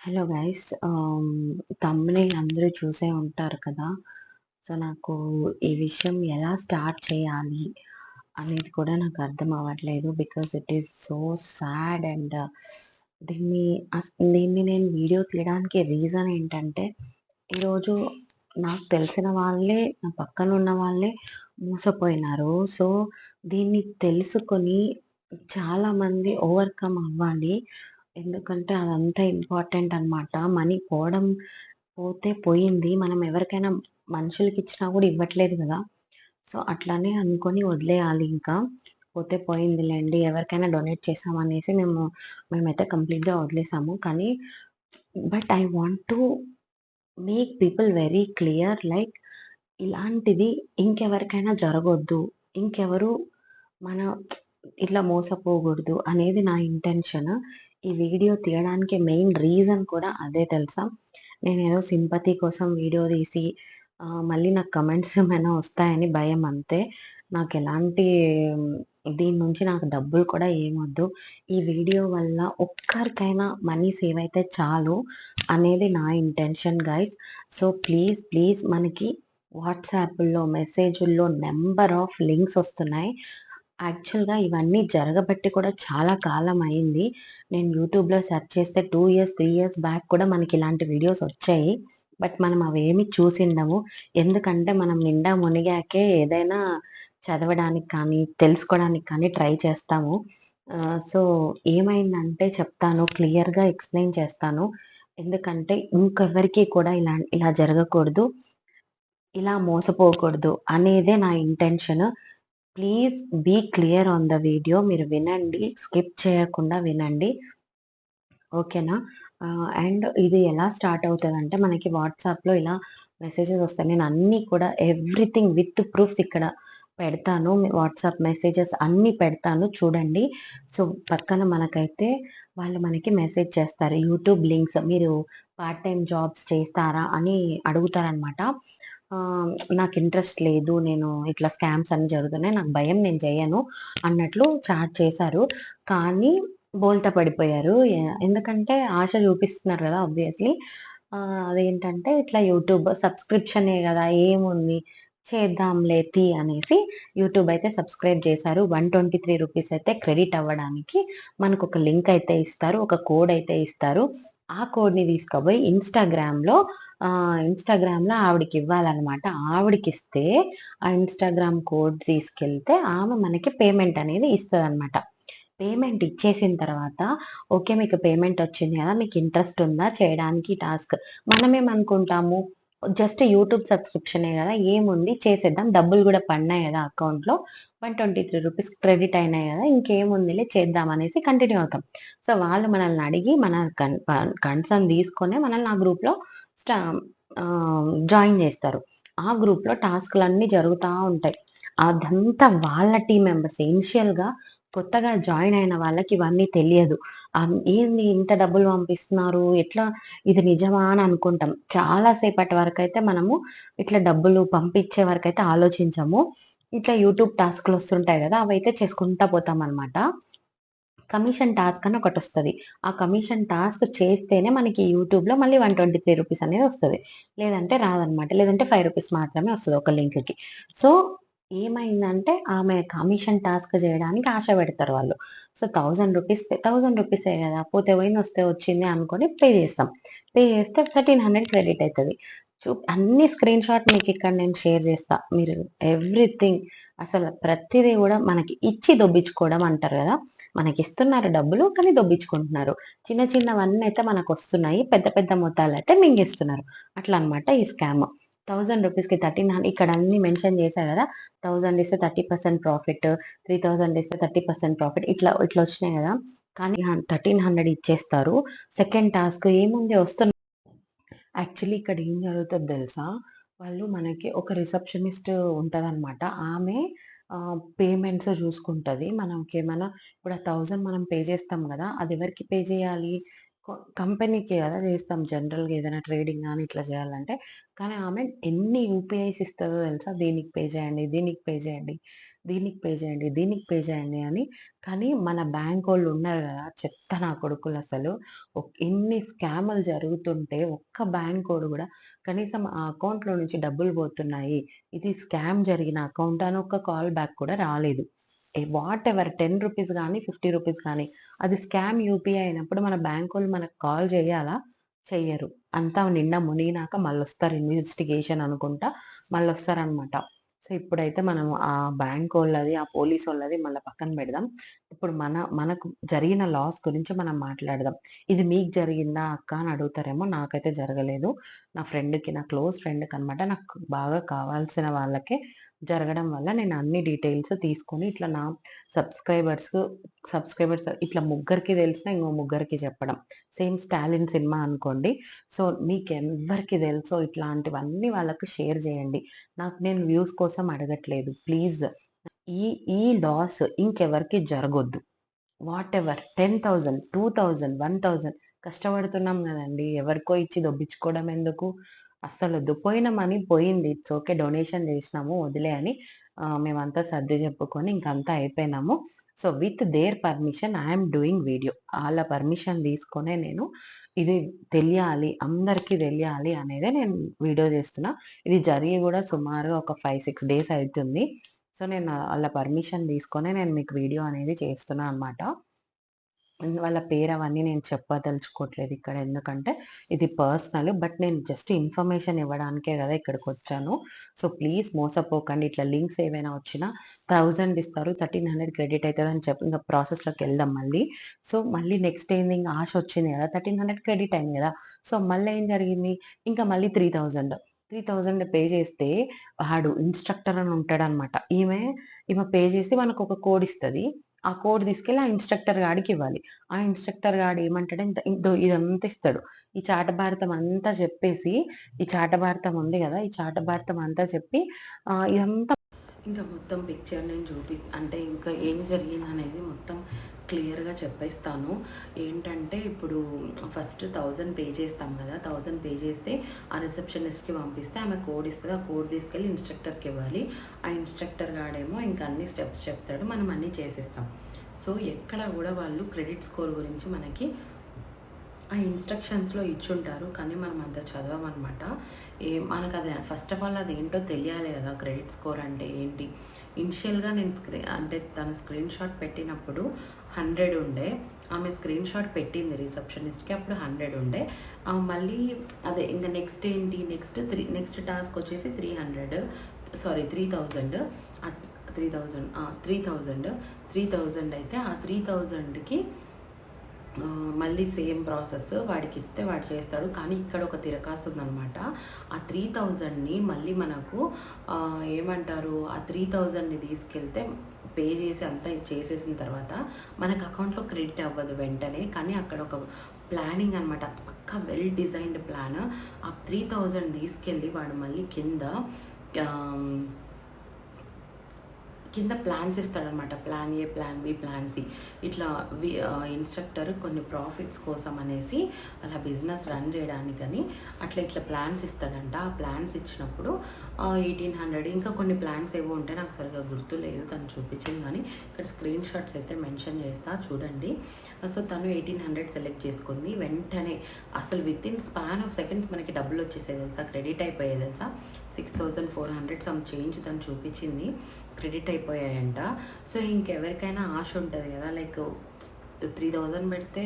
Hello guys. తమ్ముని అందరూ చూసే ఉంటారు కదా. సో నాకు ఈ విషయం ఎలా స్టార్ట్ చేయాలి అనేది కూడా నాకు అర్థం అవ్వట్లేదు because it is so sad and uh, దీన్ని దీన్ని నేను వీడియో తీయడానికి రీజన్ ఏంటంటే ఈరోజు నాకు తెలిసిన వాళ్ళే నా పక్కన ఉన్న వాళ్ళే మోసపోయినారు. సో దీన్ని తెలుసుకొని చాలామంది ఓవర్కమ్ అవ్వాలి. ఎందుకంటే అదంతా ఇంపార్టెంట్ అన్నమాట. మనీ పోవడం పోతే పోయింది. మనం ఎవరికైనా మనుషులకి ఇచ్చినా కూడా ఇవ్వట్లేదు కదా. సో అట్లానే అనుకొని వదిలేయాలి ఇంకా. పోతే పోయిందిలేండి. ఎవరికైనా డొనేట్ చేసామనేసి మేము మేమైతే కంప్లీట్గా వదిలేసాము. కానీ but I want to make people very clear like ఇలాంటిది ఇంకెవరికైనా జరగొద్దు. ఇంకెవరు మన ఇట్లా మోసపోకూడదు అనేది నా ఇంటెన్షన్. ఈ వీడియో తీయడానికి మెయిన్ రీజన్ కూడా అదే తెలుసా? నేను ఏదో సింపతి కోసం వీడియో తీసి మళ్ళీ నాకు కమెంట్స్ ఏమైనా వస్తాయని భయం అంతే. నాకు ఎలాంటి దీని నుంచి నాకు డబ్బులు కూడా ఏమొద్దు ఈ వీడియో వల్ల ఒక్కరికైనా మనీ సేవ్ అయితే చాలు అనేది నా intention guys. So please please మనకి వాట్సాప్లో మెసేజ్ల్లో నెంబర్ ఆఫ్ లింక్స్ వస్తున్నాయి. యాక్చువల్గా ఇవన్నీ జరగబట్టి కూడా చాలా కాలం అయింది. నేను యూట్యూబ్లో సెర్చ్ చేస్తే two years three years back కూడా మనకి ఇలాంటి వీడియోస్ వచ్చాయి. బట్ మనం అవేమి చూసిండము. ఎందుకంటే మనం నిండా మునిగాకే ఏదైనా చదవడానికి కానీ తెలుసుకోవడానికి కానీ ట్రై చేస్తాము. సో ఏమైందంటే చెప్తాను క్లియర్గా ఎక్స్ప్లెయిన్ చేస్తాను. ఎందుకంటే ఇంకెవరికి కూడా ఇలా ఇలా జరగకూడదు. ఇలా మోసపోకూడదు అనేదే నా intention. Please be clear on the video మీరు వినండి స్కిప్ చేయకుండా వినండి. ఓకేనా? అండ్ ఇది ఎలా స్టార్ట్ అవుతుంది అంటే మనకి వాట్సాప్లో ఇలా మెసేజెస్ వస్తాయి. నేను అన్నీ కూడా ఎవ్రీథింగ్ విత్ ప్రూఫ్స్ ఇక్కడ పెడతాను. వాట్సాప్ మెసేజెస్ అన్నీ పెడతాను. చూడండి. సో పక్కన మనకైతే వాళ్ళు మనకి మెసేజ్ చేస్తారు. యూట్యూబ్ లింక్స్ మీరు పార్ట్ టైం జాబ్స్ చేస్తారా అని అడుగుతారనమాట. నాకు ఇంట్రెస్ట్ లేదు నేను ఇట్లా స్కామ్స్ అన్ని జరుగుతున్నాయి నాకు భయం నేను చేయను అన్నట్లు చాట్ చేశారు. కానీ బోల్తా పడిపోయారు. ఎందుకంటే ఆశ చూపిస్తున్నారు కదా ఆబ్వియస్లీ అదేంటంటే ఇట్లా యూట్యూబ్ సబ్స్క్రిప్షనే కదా ఏముంది? చేద్దాంలే తీ అనేసి యూట్యూబ్ అయితే సబ్స్క్రైబ్ చేశారు. వన్ ట్వంటీ త్రీ రూపీస్ అయితే క్రెడిట్ అవ్వడానికి మనకు ఒక లింక్ అయితే ఇస్తారు. ఒక కోడ్ అయితే ఇస్తారు. ఆ కోడ్ని తీసుకుపోయి ఇన్స్టాగ్రామ్లో ఇన్స్టాగ్రామ్లో ఆవిడకి ఇవ్వాలన్నమాట. ఆవిడకి ఇస్తే ఆ ఇన్స్టాగ్రామ్ కోడ్ తీసుకెళ్తే ఆమె మనకి పేమెంట్ అనేది ఇస్తుంది అనమాట పేమెంట్ ఇచ్చేసిన తర్వాత ఓకే మీకు పేమెంట్ వచ్చింది కదా మీకు ఇంట్రెస్ట్ ఉందా చేయడానికి టాస్క్. మనమేమనుకుంటాము? జస్ట్ యూట్యూబ్ సబ్స్క్రిప్షనే కదా ఏముంది చేసేద్దాం. డబ్బులు కూడా పడినాయి కదా అకౌంట్లో one twenty three rupees credit అయినాయి కదా ఇంకేముందిలే చేద్దాం అనేసి కంటిన్యూ అవుతాం. సో వాళ్ళు మనల్ని అడిగి మన కన్సర్న్ తీసుకొని మనల్ని ఆ గ్రూప్లో స్టా జాయిన్ చేస్తారు. ఆ గ్రూప్లో టాస్క్లు అన్నీ జరుగుతూ ఉంటాయి. అదంతా వాళ్ళ టీం మెంబర్స్ ఇనిషియల్గా కొత్తగా జాయిన్ అయిన వాళ్ళకి ఇవన్నీ తెలియదు. ఏంది ఇంత డబ్బులు పంపిస్తున్నారు? ఎట్లా ఇది నిజమా అని అనుకుంటాం. చాలా సేపటి వరకు అయితే మనము ఇట్లా డబ్బులు పంపించే వరకు అయితే ఆలోచించము. ఇట్లా యూట్యూబ్ టాస్క్లు వస్తుంటాయి కదా అవి అయితే చేసుకుంటా పోతాం అనమాట కమిషన్ టాస్క్ అని ఒకటి వస్తుంది. ఆ కమిషన్ టాస్క్ చేస్తేనే మనకి యూట్యూబ్లో మళ్ళీ వన్ ట్వంటీ త్రీ రూపీస్ అనేది వస్తుంది. లేదంటే రాదనమాట లేదంటే ఫైవ్ రూపీస్ మాత్రమే వస్తుంది ఒక లింక్కి. సో ఏమైందంటే ఆమె కమిషన్ టాస్క్ చేయడానికి ఆశ పెడతారు వాళ్ళు. సో థౌజండ్ రూపీస్ థౌజండ్ రూపీసే కదా పోతే పోయింది వస్తే వచ్చింది అనుకొని పే చేస్తాం. పే చేస్తే థర్టీన్ హండ్రెడ్ క్రెడిట్ అవుతుంది చూ అన్ని స్క్రీన్ షాట్ మీకు ఇక్కడ నేను షేర్ చేస్తా. మీరు ఎవ్రీథింగ్ అసలు ప్రతిదీ కూడా మనకి ఇచ్చి దొబ్బించుకోవడం అంటారు కదా మనకి ఇస్తున్నారు డబ్బులు కానీ దొబ్బించుకుంటున్నారు. చిన్న చిన్నవన్నీ అయితే మనకు వస్తున్నాయి పెద్ద పెద్ద మొత్తాలు అయితే మింగిస్తున్నారు. అట్లా అన్నమాట ఈ స్కామ్ థౌజండ్ రూపీస్కి థర్టీన్ హండ్రెడ్ ఇక్కడ అన్ని మెన్షన్ చేశారు కదా థౌజండ్ ఇస్తే thirty percent profit three thousand ఇస్తే థర్టీ పర్సెంట్ ప్రాఫిట్ ఇట్లా ఇట్లా వచ్చినాయి కదా. కానీ థర్టీన్ హండ్రెడ్ ఇచ్చేస్తారు. సెకండ్ టాస్క్ ఏముంది? వస్తున్న యాక్చువల్లీ ఇక్కడ ఏం జరుగుతుంది తెలుసా? వాళ్ళు మనకి ఒక రిసెప్షనిస్ట్ ఉంటుందన్నమాట. ఆమె పేమెంట్స్ చూసుకుంటుంది. మనకి ఏమైనా ఇప్పుడు ఆ థౌజండ్ మనం పే చేస్తాం కదా అది ఎవరికి పే చేయాలి? కంపెనీకి కదా చేస్తాం. జనరల్గా ఏదైనా ట్రేడింగ్ కానీ ఇట్లా చేయాలంటే. కానీ ఆమె ఎన్ని యూపీఐస్ ఇస్తుందో తెలుసా? దీనికి పే చేయండి దీనికి పే చేయండి దీనికి పే చేయండి దీనికి పే చేయండి అని. కానీ మన బ్యాంక్ వాళ్ళు ఉన్నారు కదా చెత్త నా కొడుకులు అసలు. ఒక్- ఇన్ని స్కాములు జరుగుతుంటే ఒక్క బ్యాంక్ వాడు కూడా కనీసం ఆ అకౌంట్లో నుంచి డబ్బులు పోతున్నాయి. ఇది స్కామ్ జరిగిన అకౌంట్ అని ఒక కాల్ బ్యాక్ కూడా రాలేదు. వాట్ ఎవర్ టెన్ రూపీస్ కానీ ఫిఫ్టీ రూపీస్ కానీ అది స్కామ్ యూపీఐ అయినప్పుడు మన బ్యాంక్ వాళ్ళు మనకు కాల్ చేయాలా? చెయ్యరు. అంతా నిండా మునిగినాక మళ్ళీ వస్తారు ఇన్వెస్టిగేషన్ అనుకుంటా మళ్ళీ వస్తారనమాట సో ఇప్పుడైతే మనం ఆ బ్యాంక్ వాళ్ళది ఆ పోలీస్ వాళ్ళది మళ్ళీ పక్కన పెడదాం. ఇప్పుడు మన మనకు జరిగిన లాస్ గురించి మనం మాట్లాడదాం. ఇది మీకు జరిగిందా అక్క అని అడుగుతారేమో నాకైతే జరగలేదు. నా ఫ్రెండ్కి నా క్లోజ్ ఫ్రెండ్కి అనమాట నాకు బాగా కావాల్సిన వాళ్ళకే జరగడం వల్ల నేను అన్ని డీటెయిల్స్ తీసుకొని ఇట్లా నా సబ్స్క్రైబర్స్ సబ్స్క్రైబర్స్ ఇట్లా ముగ్గురికి తెలిసిన ఇంకో ముగ్గురికి చెప్పడం. సేమ్ స్టాలిన్ సినిమా అనుకోండి. సో మీకు ఎవరికి తెలుసో ఇట్లాంటివన్నీ వాళ్ళకి షేర్ చేయండి. నాకు నేను వ్యూస్ కోసం అడగట్లేదు. ప్లీజ్. ఈ ఈ లాస్ ఇంకెవరికి జరగొద్దు. Whatever ten thousand two thousand one thousand కష్టపడుతున్నాం కదండి. ఎవరికో ఇచ్చి దొబ్బించుకోవడం ఎందుకు? అస్సలు వద్దు. పోయిన మనీ పోయింది. ఇట్స్ ఓకే డొనేషన్ చేసినాము వదిలే అని మేమంతా సర్ది చెప్పుకొని ఇంకంతా అయిపోయినాము. So with their permission I'm doing video. వాళ్ళ పర్మిషన్ తీసుకొనే నేను ఇది తెలియాలి అందరికీ తెలియాలి అనేదే నేను వీడియో చేస్తున్నా. ఇది జరిగి కూడా సుమారు ఒక ఫైవ్ సిక్స్ డేస్ అవుతుంది. సో నేను వాళ్ళ పర్మిషన్ తీసుకొని నేను మీకు వీడియో అనేది చేస్తున్నా అనమాట వాళ్ళ పేరు అవన్నీ నేను చెప్పదలుచుకోవట్లేదు ఇక్కడ. ఎందుకంటే ఇది పర్సనల్ బట్ నేను జస్ట్ ఇన్ఫర్మేషన్ ఇవ్వడానికే కదా ఇక్కడికి వచ్చాను సో ప్లీజ్ మోసపోకండి. ఇట్లా లింక్స్ ఏవైనా వచ్చినా థౌజండ్ ఇస్తారు థర్టీన్ హండ్రెడ్ క్రెడిట్ అవుతుంది అని చెప్పి ఇంకా ప్రాసెస్లోకి వెళ్దాం మళ్ళీ. సో మళ్ళీ నెక్స్ట్ ఏంది? ఇంకా ఆశ వచ్చింది కదా థర్టీన్ హండ్రెడ్ క్రెడిట్ అయింది కదా. సో మళ్ళీ ఏం జరిగింది? ఇంకా మళ్ళీ three thousand three thousand pay చేస్తే వాడు ఇన్స్ట్రక్టర్ అని ఉంటాడనమాట. ఈమె ఈమె పే చేసి మనకు ఒక కోడ్ ఇస్తుంది. ఆ కోడ్ తీసుకెళ్ళి ఆ ఇన్స్ట్రక్టర్ గాడికి ఇవ్వాలి. ఆ ఇన్స్ట్రక్టర్ గాడు ఏమంటాడు? ఇంత ఇదో ఇదంతా ఇస్తాడు. ఈ చాట భారతం అంతా చెప్పేసి ఈ చాట భారతం ఉంది కదా ఈ చాట భారతం అంతా చెప్పి ఆ, ఇదంతా ఇంకా మొత్తం పిక్చర్ నేను చూపి అంటే ఇంకా ఏం జరిగింది అనేది మొత్తం క్లియర్గా చెప్పేస్తాను. ఏంటంటే ఇప్పుడు ఫస్ట్ థౌజండ్ పే చేస్తాం కదా థౌజండ్ పే చేస్తే ఆ రిసెప్షనిస్ట్కి పంపిస్తే ఆమె కోడ్ ఇస్తుంది. ఆ కోడ్ తీసుకెళ్ళి ఇన్స్ట్రక్టర్కి ఇవ్వాలి. ఆ ఇన్స్ట్రక్టర్ గాడేమో ఇంకా అన్ని స్టెప్స్ చెప్తాడు. మనం అన్నీ చేసేస్తాం. సో ఎక్కడ కూడా వాళ్ళు క్రెడిట్ స్కోర్ గురించి మనకి ఆ ఇన్స్ట్రక్షన్స్లో ఇచ్చుంటారు. కానీ మనం అంత చదవమన్నమాట ఏ మనకు అది ఫస్ట్ ఆఫ్ ఆల్ అది ఏంటో తెలియాలి కదా క్రెడిట్ స్కోర్ అంటే ఏంటి? ఇనిషియల్గా నేను స్క్రీ- అంటే తను స్క్రీన్ షాట్ పెట్టినప్పుడు హండ్రెడ్ ఉండే. ఆమె స్క్రీన్ షాట్ పెట్టింది రిసెప్షనిస్ట్కి అప్పుడు హండ్రెడ్ ఉండే. మళ్ళీ అదే ఇంకా నెక్స్ట్ ఏంటి? నెక్స్ట్ త్రీ నెక్స్ట్ టాస్క్ వచ్చేసి three hundred sorry three thousand. Three thousand three thousand three thousand అయితే ఆ త్రీ థౌజండ్కి మళ్ళీ సేమ్ ప్రాసెస్ వాడికి ఇస్తే వాడు చేస్తాడు. కానీ ఇక్కడ ఒక తిరకాసు ఉందన్నమాట. ఆ త్రీ థౌజండ్ని మళ్ళీ మనకు ఏమంటారు ఆ త్రీ థౌజండ్ని తీసుకెళ్తే పే చేసి అంతా చేసేసిన తర్వాత మనకు అకౌంట్లో క్రెడిట్ అవ్వదు వెంటనే. కానీ అక్కడ ఒక ప్లానింగ్ అనమాట పక్కా వెల్ డిజైన్డ్ ప్లాన్ ఆ త్రీ థౌజండ్ తీసుకెళ్ళి వాడు మళ్ళీ కింద కింద plan చేస్తాడనమాట plan A plan B plan C ఇట్లా వి ఇన్స్ట్రక్టర్ కొన్ని ప్రాఫిట్స్ కోసం అనేసి అలా బిజినెస్ రన్ చేయడానికని అట్లా ఇట్లా ప్లాన్స్ ఇస్తాడంట. ఆ ప్లాన్స్ ఇచ్చినప్పుడు ఎయిటీన్ హండ్రెడ్ ఇంకా కొన్ని ప్లాన్స్ ఏవో ఉంటే నాకు సరిగ్గా గుర్తు లేదు. తను చూపించింది కానీ ఇక్కడ స్క్రీన్ షాట్స్ అయితే మెన్షన్ చేస్తా చూడండి. సో తను ఎయిటీన్ హండ్రెడ్ సెలెక్ట్ చేసుకుంది. వెంటనే అసలు with in span of seconds మనకి డబ్బులు వచ్చేసేది తెలుసా? క్రెడిట్ అయిపోయేది తెలుసా? Six thousand four hundred some change తను చూపించింది. క్రెడిట్ అయిపోయాయంట. సో ఇంకెవరికైనా ఆశ ఉంటుంది కదా లైక్ త్రీ థౌజండ్ పెడితే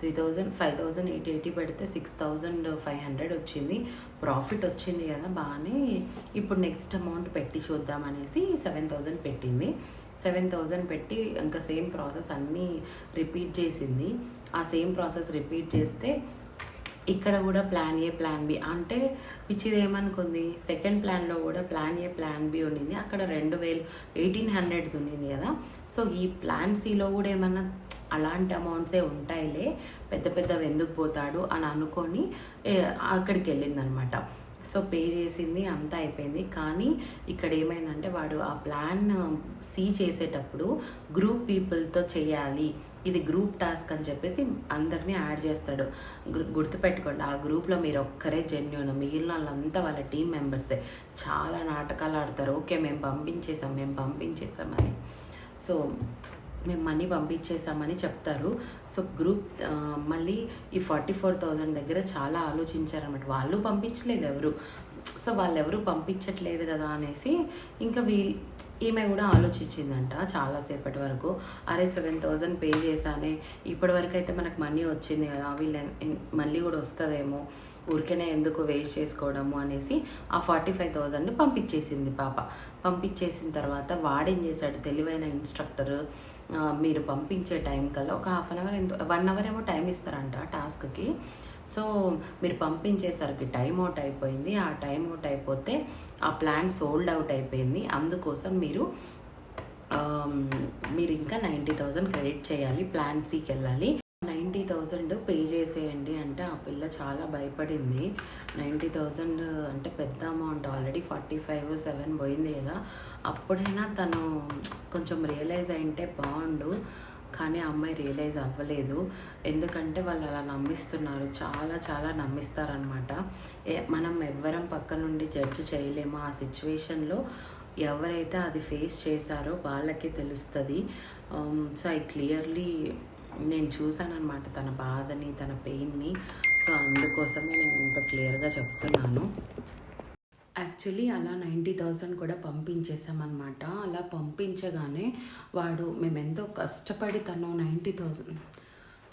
three thousand five thousand eighty eighty పెడితే సిక్స్ థౌజండ్ ఫైవ్ హండ్రెడ్ వచ్చింది. ప్రాఫిట్ వచ్చింది కదా బాగానే. ఇప్పుడు నెక్స్ట్ అమౌంట్ పెట్టి చూద్దాం అనేసి సెవెన్ థౌజండ్ పెట్టింది. సెవెన్ థౌజండ్ పెట్టి ఇంకా సేమ్ ప్రాసెస్ అన్నీ రిపీట్ చేసింది. ఆ సేమ్ ప్రాసెస్ రిపీట్ చేస్తే ఇక్కడ కూడా ప్లాన్ ఏ ప్లాన్ బి అంటే పిచ్చిది ఏమనుకుంది సెకండ్ ప్లాన్లో కూడా ప్లాన్ ఏ ప్లాన్ బి ఉండింది. అక్కడ రెండు వేలు ఎయిటీన్ హండ్రెడ్ ఉండింది కదా. సో ఈ ప్లాన్ సిలో కూడా ఏమన్నా అలాంటి అమౌంట్సే ఉంటాయిలే. పెద్ద పెద్దవి ఎందుకు పోతాడు అని అనుకొని అక్కడికి వెళ్ళిందనమాట. సో పే చేసింది అంతా అయిపోయింది. కానీ ఇక్కడ ఏమైందంటే వాడు ఆ ప్లాన్ సీ చేసేటప్పుడు గ్రూప్ పీపుల్తో చేయాలి. ఇది గ్రూప్ టాస్క్ అని చెప్పేసి అందరినీ యాడ్ చేస్తాడు. గుర్తుపెట్టుకోండి ఆ గ్రూప్లో మీరు ఒక్కరే జెన్యున్ మిగిలిన వాళ్ళంతా వాళ్ళ టీం మెంబర్సే చాలా నాటకాలు ఆడతారు. ఓకే మేము పంపించేసాం మేము పంపించేసామని సో మేము మనీ పంపించేసామని చెప్తారు. సో గ్రూప్ మళ్ళీ ఈ ఫార్టీ ఫోర్ థౌజండ్ దగ్గర చాలా ఆలోచించారన్నమాట. వాళ్ళు పంపించలేదు ఎవరు. సో వాళ్ళు ఎవరు పంపించట్లేదు కదా అనేసి ఇంకా వీ ఈమె కూడా ఆలోచించిందంట చాలాసేపటి వరకు. అరే సెవెన్ థౌజండ్ పే చేశానే. ఇప్పటి వరకు అయితే మనకు మనీ వచ్చింది కదా వీళ్ళు మళ్ళీ కూడా వస్తుందేమో. ఊరికేనే ఎందుకు వేస్ట్ చేసుకోవడము అనేసి ఆ ఫార్టీ ఫైవ్ థౌజండ్ పంపించేసింది పాప. పంపించేసిన తర్వాత వాడేం చేశాడు తెలివైన ఇన్స్ట్రక్టర్ మీరు పంపించే టైం కల్లా ఒక హాఫ్ అన్ అవర్ ఎంతో వన్ అవర్ ఏమో టైం ఇస్తారంట టాస్క్కి. సో మీరు పంపించేసరికి టైం అవుట్ అయిపోయింది. ఆ టైం అవుట్ అయిపోతే ఆ ప్లాన్ సోల్డ్ అవుట్ అయిపోయింది. అందుకోసం మీరు మీరు ఇంకా నైంటీ థౌజండ్ క్రెడిట్ చేయాలి. ప్లాన్ సీకి వెళ్ళాలి. నైంటీ థౌజండ్ పే చేసేయండి అంటే ఆ పిల్ల చాలా భయపడింది. నైంటీ థౌజండ్ అంటే పెద్ద amount. Already forty five seven పోయింది కదా. అప్పుడైనా తను కొంచెం రియలైజ్ అయింటే బాగుండు. కానీ ఆ అమ్మాయి రియలైజ్ అవ్వలేదు. ఎందుకంటే వాళ్ళు అలా నమ్మిస్తున్నారు. చాలా చాలా నమ్మిస్తారనమాట మనం ఎవ్వరం పక్క నుండి జడ్జ్ చేయలేము. ఆ సిచ్యువేషన్లో ఎవరైతే అది ఫేస్ చేశారో వాళ్ళకే తెలుస్తుంది. సో um, ఐ క్లియర్లీ నేను చూశానమాట తన బాధని తన పెయిన్ని సో అందుకోసమే నేను ఇంత క్లియర్గా చెప్తున్నాను. యాక్చువల్లీ అలా నైంటీ థౌజండ్ కూడా పంపించేశామన్నమాట. అలా పంపించగానే వాడు మేము ఎంతో కష్టపడి తను నైంటీ థౌజండ్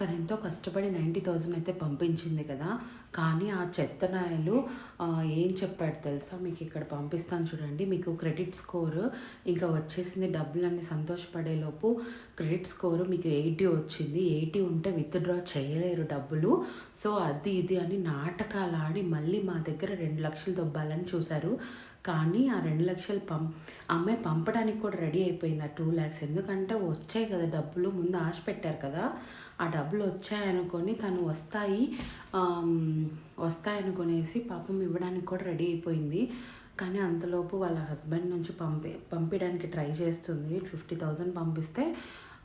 తను ఎంతో కష్టపడి నైంటీ థౌజండ్ అయితే పంపించింది కదా. కానీ ఆ చెత్తనాయలు ఆ, ఏం చెప్పాడు తెలుసా? మీకు ఇక్కడ పంపిస్తాను చూడండి. మీకు క్రెడిట్ స్కోర్ ఇంకా వచ్చేసింది డబ్బులన్నీ సంతోషపడేలోపు క్రెడిట్ స్కోర్ మీకు ఎయిటీ వచ్చింది. ఎయిటీ ఉంటే విత్డ్రా చేయలేరు డబ్బులు. సో అది ఇది అని నాటకాలు ఆడి మళ్ళీ మా దగ్గర రెండు లక్షలు దొబ్బాలని చూశారు. కానీ ఆ రెండు లక్షలు పం అమ్మాయి పంపడానికి కూడా రెడీ అయిపోయింది ఆ టూ ల్యాక్స్ ఎందుకంటే వచ్చాయి కదా డబ్బులు. ముందు ఆశ పెట్టారు కదా. ఆ డబ్బులు వచ్చాయనుకొని తను వస్తాయి వస్తాయనుకునేసి పాపం ఇవ్వడానికి కూడా రెడీ అయిపోయింది. కానీ అంతలోపు వాళ్ళ హస్బెండ్ నుంచి పంపి పంపించడానికి ట్రై చేస్తుంది. ఫిఫ్టీ థౌజండ్ పంపిస్తే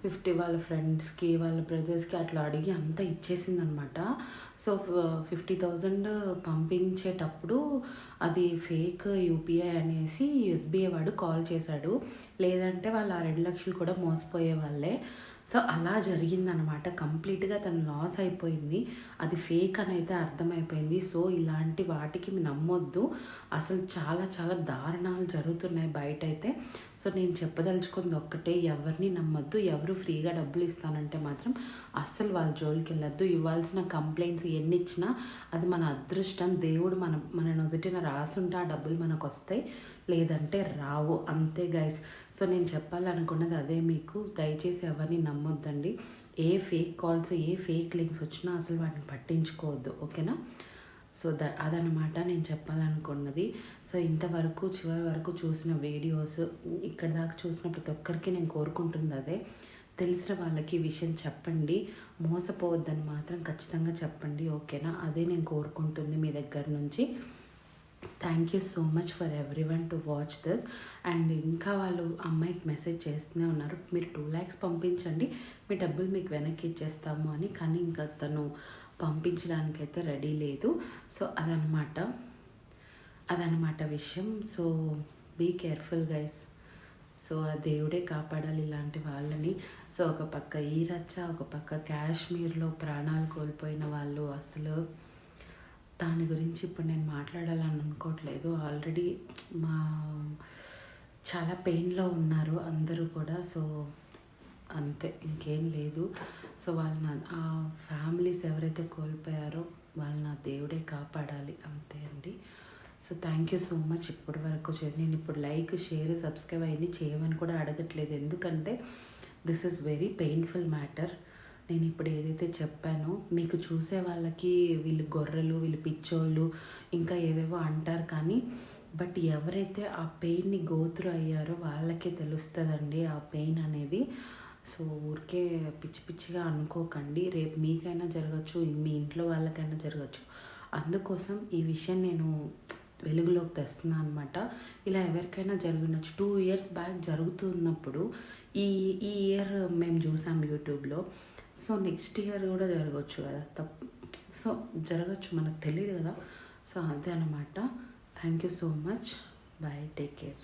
ఫిఫ్టీ వాళ్ళ ఫ్రెండ్స్కి వాళ్ళ బ్రదర్స్కి అట్లా అడిగి అంతా ఇచ్చేసింది అనమాట సో ఫిఫ్టీ థౌజండ్ పంపించేటప్పుడు అది ఫేక్ యూపీఐ అనేసి ఎస్బీఐ వాడు కాల్ చేశాడు. లేదంటే వాళ్ళు ఆ రెండు లక్షలు కూడా మోసపోయే వాళ్ళే. సో అలా జరిగిందనమాట కంప్లీట్గా తను లాస్ అయిపోయింది. అది ఫేక్ అని అయితే అర్థమైపోయింది. సో ఇలాంటి వాటికి నమ్మొద్దు. అసలు చాలా చాలా దారుణాలు జరుగుతున్నాయి బయట అయితే సో నేను చెప్పదలుచుకుంది ఒక్కటే ఎవరిని నమ్మొద్దు. ఎవరు ఫ్రీగా డబ్బులు ఇస్తానంటే మాత్రం అస్సలు వాళ్ళ జోలికి వెళ్ళొద్దు. ఇవ్వాల్సిన కంప్లైంట్స్ ఎన్ని ఇచ్చినా అది మన అదృష్టం. దేవుడు మన మన నుదుటిన రాసుంటే ఆ డబ్బులు మనకు వస్తాయి లేదంటే రావు. అంతే గైస్ సో నేను చెప్పాలనుకున్నది అదే మీకు. దయచేసి ఎవరిని నమ్మొద్దండి. ఏ ఫేక్ కాల్స్ ఏ ఫేక్ లింక్స్ వచ్చినా అసలు వాటిని పట్టించుకోవద్దు. ఓకేనా? సో ద అదనమాట నేను చెప్పాలనుకున్నది. సో ఇంతవరకు చివరి వరకు చూసిన వీడియోస్ ఇక్కడ దాకా చూసిన ప్రతి ఒక్కరికి నేను కోరుకుంటుంది అదే. తెలిసిన వాళ్ళకి విషయం చెప్పండి. మోసపోవద్దని మాత్రం ఖచ్చితంగా చెప్పండి. ఓకేనా? అదే నేను కోరుకుంటుంది మీ దగ్గర నుంచి. Thank you so much for everyone to watch this and ఇంకా వాళ్ళు అమ్మాయికి మెసేజ్ చేస్తూనే ఉన్నారు. మీరు టూ ల్యాక్స్ పంపించండి. మీ డబ్బులు మీకు వెనక్కి ఇచ్చేస్తాము అని. కానీ ఇంకా తను పంపించడానికైతే రెడీ లేదు. సో అదనమాట అదనమాట విషయం. So be careful guys so ఆ దేవుడే కాపాడాలి ఇలాంటి వాళ్ళని. సో ఒక పక్క ఈ రచ్చ ఒక పక్క కాశ్మీర్లో ప్రాణాలు కోల్పోయిన వాళ్ళు అసలు. దాని గురించి ఇప్పుడు నేను మాట్లాడాలని అనుకోవట్లేదు. ఆల్రెడీ మా చాలా పెయిన్లో ఉన్నారు అందరూ కూడా సో అంతే ఇంకేం లేదు. సో వాళ్ళ నా ఆ ఫ్యామిలీస్ ఎవరైతే కోల్పోయారో వాళ్ళు నా దేవుడే కాపాడాలి అంతే అండి. So thank you so much ఇప్పటి వరకు నేను ఇప్పుడు లైక్ షేర్ సబ్స్క్రైబ్ అయింది చేయమని కూడా అడగట్లేదు. ఎందుకంటే this is very painful matter నేను ఇప్పుడు ఏదైతే చెప్పానో మీకు చూసే వాళ్ళకి వీళ్ళు గొర్రెలు వీళ్ళు పిచ్చోళ్ళు ఇంకా ఏవేవో అంటారు కానీ బట్ ఎవరైతే ఆ పెయిన్ని గోతురు అయ్యారో వాళ్ళకే తెలుస్తుందండి ఆ పెయిన్ అనేది. సో ఊరికే పిచ్చి పిచ్చిగా అనుకోకండి. రేపు మీకైనా జరగచ్చు మీ ఇంట్లో వాళ్ళకైనా జరగచ్చు. అందుకోసం ఈ విషయం నేను వెలుగులోకి తెస్తున్నాను అనమాట ఇలా ఎవరికైనా జరగనచ్చు. టూ ఇయర్స్ బ్యాక్ జరుగుతున్నప్పుడు ఈ ఈ ఇయర్ మేము చూసాం యూట్యూబ్లో సో నెక్స్ట్ ఇయర్ కూడా జరగవచ్చు కదా. తప్పు సో జరగచ్చు మనకు తెలియదు కదా. సో అదే అనమాట thank you so much bye take care